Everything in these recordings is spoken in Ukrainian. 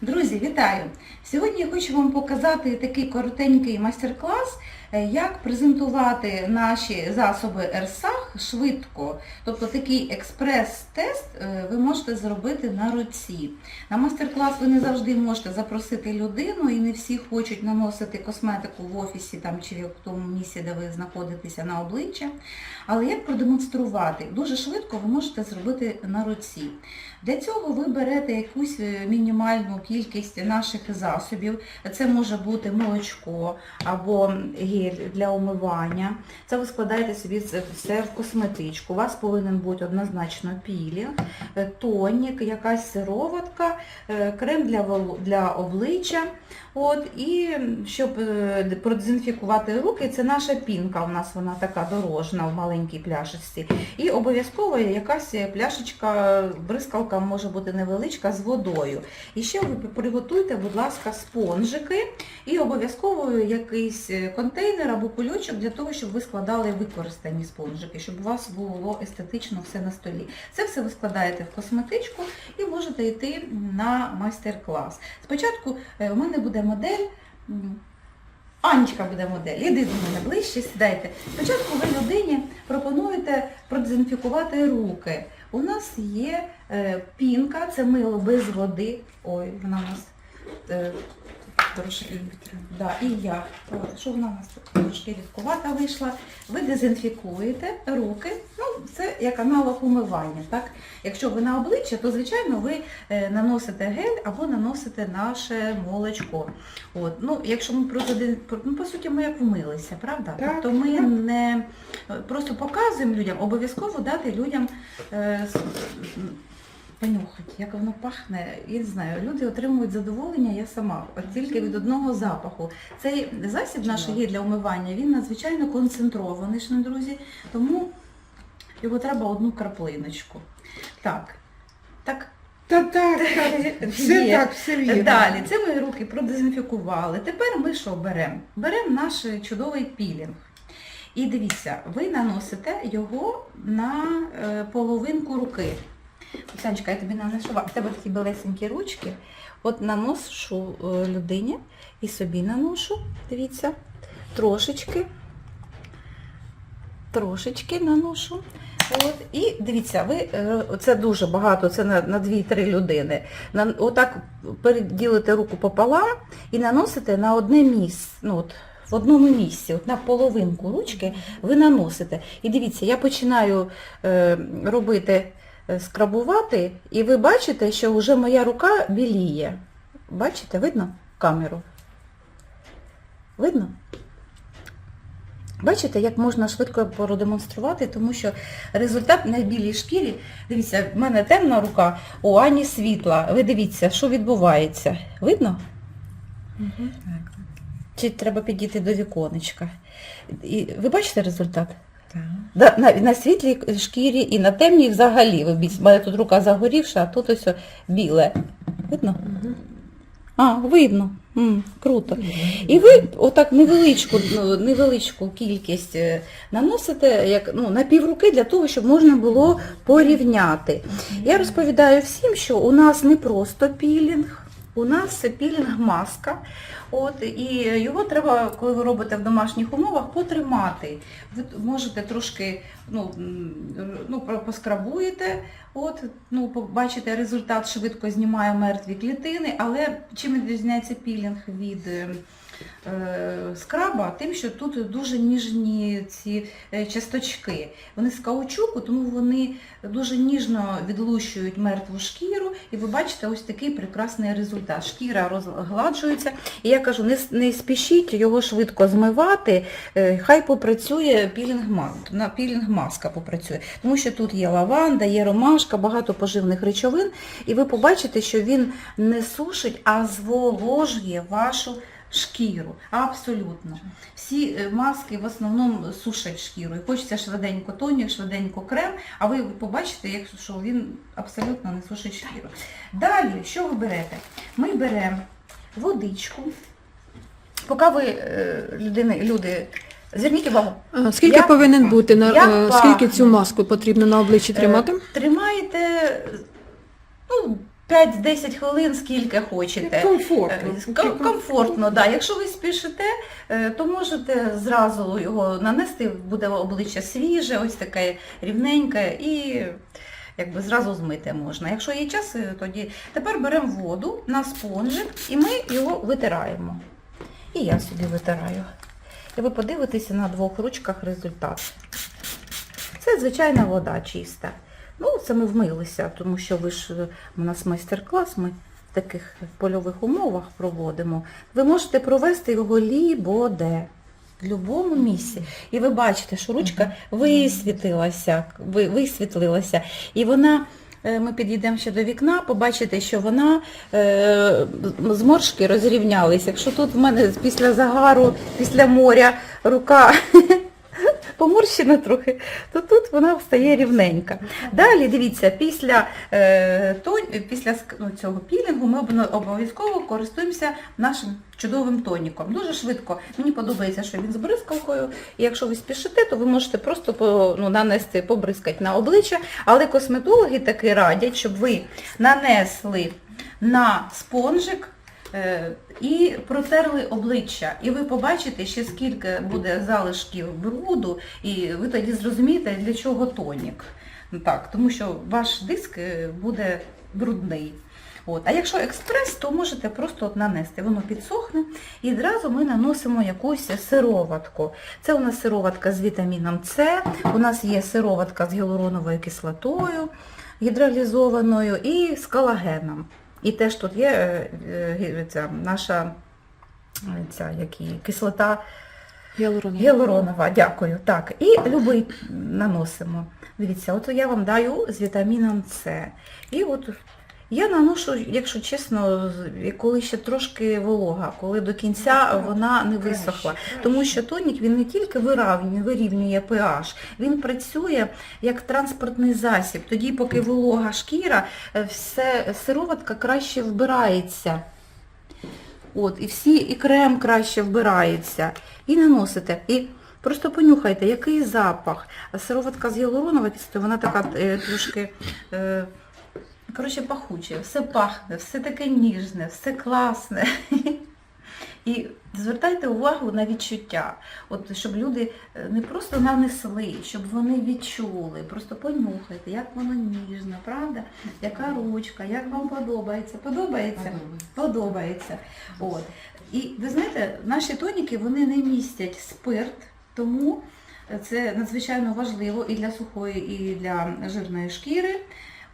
Друзі, вітаю! Сьогодні я хочу вам показати такий коротенький майстер-клас, як презентувати наші засоби ЕРСАХ швидко. Тобто такий експрес-тест е, ви можете зробити на руці. На майстер-клас ви не завжди можете запросити людину, і не всі хочуть наносити косметику в офісі там, чи в тому місці, де ви знаходитеся на обличчя. Але як продемонструвати? Дуже швидко ви можете зробити на руці. Для цього ви берете якусь е, мінімальну кількість наших засобів. Це може бути молочко або гель для умивання. Це ви складаєте собі все в косметичку. У вас повинен бути однозначно пілінг, е, тонік, якась сироватка, е, крем для, для обличчя. От, і щоб е, продезінфікувати руки, це наша пінка, у нас вона така дорожна в маленькій пляшечці. І обов'язково якась пляшечка, бризкалка може бути невеличка з водою. І ще ви приготуйте, будь ласка, спонжики і обов'язково якийсь контейнер або кульочок для того, щоб ви складали використані спонжики, щоб у вас було естетично все на столі. Це все ви складаєте в косметичку і можете йти на майстер-клас. Спочатку е, у мене буде модель. Анечка буде модель. Іди до мене ближче, сідайте. Спочатку ви людині пропонуєте продезінфікувати руки. У нас є е, пінка, це мило без води. Ой, вона у нас е, трошки. Да, і я. Е, Що вона у нас трошки рідкувата вийшла. Ви дезінфікуєте руки. Ну, це як аналог умивання. Так? Якщо ви на обличчя, то звичайно ви е, наносите гель або наносите наше молочко. От. Ну, якщо ми просто ну, по суті, ми як вмилися, правда? Так, тобто ми так. не е, просто показуємо людям, обов'язково дати людям е, понюхати, як воно пахне. Я не знаю, люди отримують задоволення, я сама, от тільки від одного запаху. Цей засіб наш є для умивання, він надзвичайно концентрований, шановні друзі, тому його треба одну краплиночку. Так. Так, Та так, так, все Є. так, все вірно. Далі, це ми руки продезінфікували. Тепер ми що беремо? Беремо наш чудовий пілінг. І дивіться, ви наносите його на е, половинку руки. Оксаночка, я тобі наношу, в тебе такі белесенькі ручки. От наношу е, людині і собі наношу, дивіться, трошечки, трошечки наношу. От, і дивіться, ви, е, це дуже багато, це на, на 2-3 людини. На, отак переділите руку пополам і наносите на одне місце. Ну, от, в одному місці, от на половинку ручки ви наносите. І дивіться, я починаю е, робити, скрабувати, і ви бачите, що вже моя рука біліє. Бачите, видно камеру? Видно? Бачите, як можна швидко продемонструвати, тому що результат на білій шкірі, дивіться, в мене темна рука, у Ані світла. Ви дивіться, що відбувається. Видно? Мгм. Чи треба підійти до віконечка? І, ви бачите результат? Да, на, на світлій шкірі і на темній взагалі. Ви в мене тут рука загорівша, а тут ось о біле. Видно? Мгм. А, видно. М, круто. І ви отак невеличку, ну, невеличку кількість е, наносите як, ну, на півруки для того, щоб можна було порівняти. Я розповідаю всім, що у нас не просто пілінг, у нас це пілінг-маска. От, і його треба, коли ви робите в домашніх умовах, потримати. Ви можете трошки ну, ну, поскрабуєте, от, ну, побачите, результат швидко знімає мертві клітини, але чим відрізняється пілінг від е, скраба? Тим, що тут дуже ніжні ці е, часточки. Вони з каучуку, тому вони дуже ніжно відлущують мертву шкіру, і ви бачите ось такий прекрасний результат. Шкіра розгладжується. І я кажу, не, не спішіть його швидко змивати, е, хай попрацює пілінг-ма- пілінг-маска попрацює. Тому що тут є лаванда, є ромашка, багато поживних речовин, і ви побачите, що він не сушить, а зволожує вашу шкіру. Абсолютно. Всі е, маски в основному сушать шкіру. І хочеться швиденько тонік, швиденько крем, а ви побачите, що він абсолютно не сушить шкіру. Далі, що ви берете? Ми беремо водичку. Поки ви, е, людини, люди, зверніть увагу, Скільки Як повинен бути на Як е, пахне? скільки цю маску потрібно на обличчі тримати? Е, Тримаєте ну, 5-10 хвилин, скільки хочете. Комфортно. Ком- Комфортно, да. Якщо ви спішите, то можете зразу його нанести, буде обличчя свіже, ось таке рівненьке і якби зразу змити можна. Якщо є час, тоді тепер беремо воду на спонжик і ми його витираємо. І я собі витираю. І ви подивитеся на двох ручках результат. Це звичайна вода чиста. Ну, це ми вмилися, тому що ви ж е, у нас майстер-клас, ми в таких польових умовах проводимо. Ви можете провести його лі-бо-де. В будь-якому місці. І ви бачите, що ручка висвітлилася, висвітлилася. І вона, ми підійдемо ще до вікна, побачите, що вона е, зморшки розрівнялись. Якщо тут в мене після загару, після моря рука поморщена трохи, то тут вона стає рівненька. Далі, дивіться, після, е, то, після ну, цього пілінгу ми обов'язково користуємося нашим чудовим тоніком. Дуже швидко. Мені подобається, що він з бризкалкою. І якщо ви спішите, то ви можете просто по, ну, нанести, побризкати на обличчя. Але косметологи таки радять, щоб ви нанесли на спонжик і протерли обличчя. І ви побачите ще скільки буде залишків бруду, і ви тоді зрозумієте, для чого тонік. Ну, Так, тому що ваш диск е, буде брудний. От. А якщо експрес, то можете просто от нанести, воно підсохне і одразу ми наносимо якусь сироватку. Це у нас сироватка з вітаміном С, у нас є сироватка з гіалуроновою кислотою гідролізованою і з колагеном. І теж тут є е, е, ця наша е, ця, які, кислота гіалуронова, дякую. Так, і любий наносимо. Дивіться, от я вам даю з вітаміном С. І от я наношу, якщо чесно, коли ще трошки волога, коли до кінця вона не висохла. Тому що тонік він не тільки вирівнює, вирівнює pH, він працює як транспортний засіб. Тоді, поки волога шкіра, е, все, сироватка краще вбирається. От, і всі, і крем краще вбирається. І наносите. І просто понюхайте, який запах. Сироватка з гіалуроновою кислотою, вона така е, трошки. Е, Коротше, пахуче, все пахне, все таке ніжне, все класне. І звертайте увагу на відчуття, от щоб люди е, не просто нанесли, щоб вони відчули, просто понюхайте, як воно ніжно, правда? Яка ручка, як вам подобається? Подобається? Подобається. От. І ви знаєте, наші тоніки вони не містять спирт, тому це надзвичайно важливо і для сухої, і для жирної шкіри.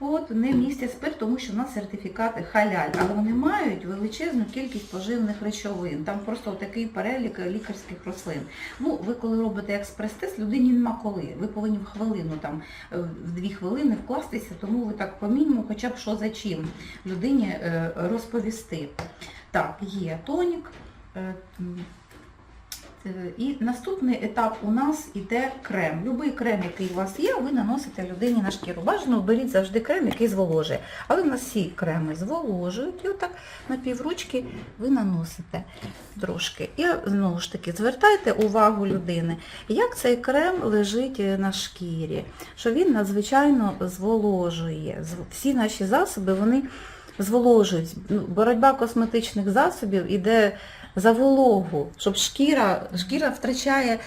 От, не містять спирт, тому що в нас сертифікати халяль, але вони мають величезну кількість поживних речовин. Там просто такий перелік лікарських рослин. Ну, ви коли робите експрес-тест, людині нема коли. Ви повинні в хвилину, там, е, в дві хвилини вкластися, тому ви так по мінімуму, хоча б що за чим людині е, розповісти. Так, є тонік. Е, І наступний етап у нас іде крем. Любий крем, який у вас є, ви наносите людині на шкіру. Бажано беріть завжди крем, який зволожує. Але в нас всі креми зволожують, і отак на півручки ви наносите трошки. І знову ж таки звертайте увагу людини, як цей крем лежить е, на шкірі, що він надзвичайно зволожує. Зв- Всі наші засоби, вони зволожують. Боротьба косметичних засобів іде за вологу, щоб шкіра, шкіра втрачає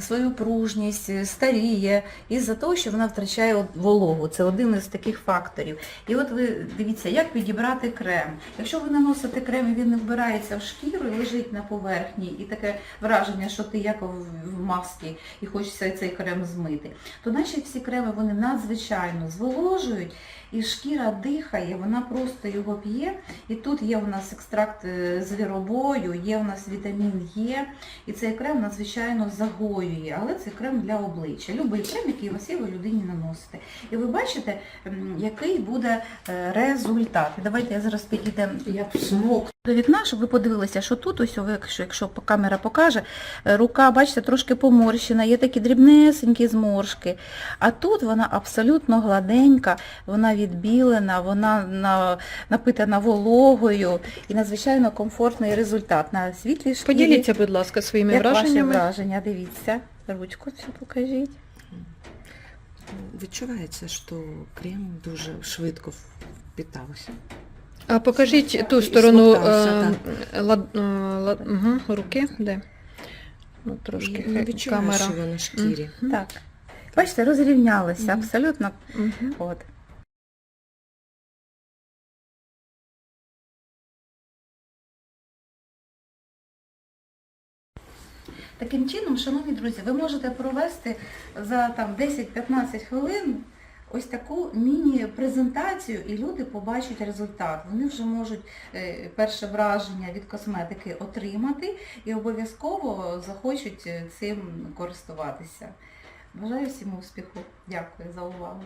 свою пружність, е, старіє із-за того, що вона втрачає вологу. Це один із таких факторів. І от ви дивіться, як підібрати крем. Якщо ви наносите крем і він не вбирається в шкіру і лежить на поверхні, і таке враження, що ти як в, масці і хочеться цей крем змити, то наші всі креми вони надзвичайно зволожують. І шкіра дихає, вона просто його п'є. І тут є у нас екстракт е, звіробою, є у нас вітамін Е, і цей крем надзвичайно загоює, але це крем для обличчя. Любий крем, який у вас є, ви людині наносите. І ви бачите, який буде е, результат. Давайте я зараз підійдемо Я б смок. до вікна, щоб ви подивилися, що тут, ось, якщо, якщо камера покаже, е, рука, бачите, трошки поморщена, є такі дрібнесенькі зморшки. А тут вона абсолютно гладенька, вона відбілена, вона на, напитана вологою і надзвичайно комфортний результат на світлій шкірі. Поділіться, будь ласка, своїми Як ваші враженнями. враження? Дивіться, ручку цю покажіть. Відчувається, що крем дуже швидко впітався. А покажіть ту сторону е, лад, е, лад, угу, руки, де? Ну, трошки не відчуваю, камера. що ви на шкірі. Мгм. Так. Бачите, розрівнялися Мгм. абсолютно. Мгм. От. Таким чином, шановні друзі, ви можете провести за там 10-15 хвилин ось таку міні-презентацію і люди побачать результат. Вони вже можуть е, перше враження від косметики отримати і обов'язково захочуть е, цим користуватися. Бажаю всім успіху. Дякую за увагу.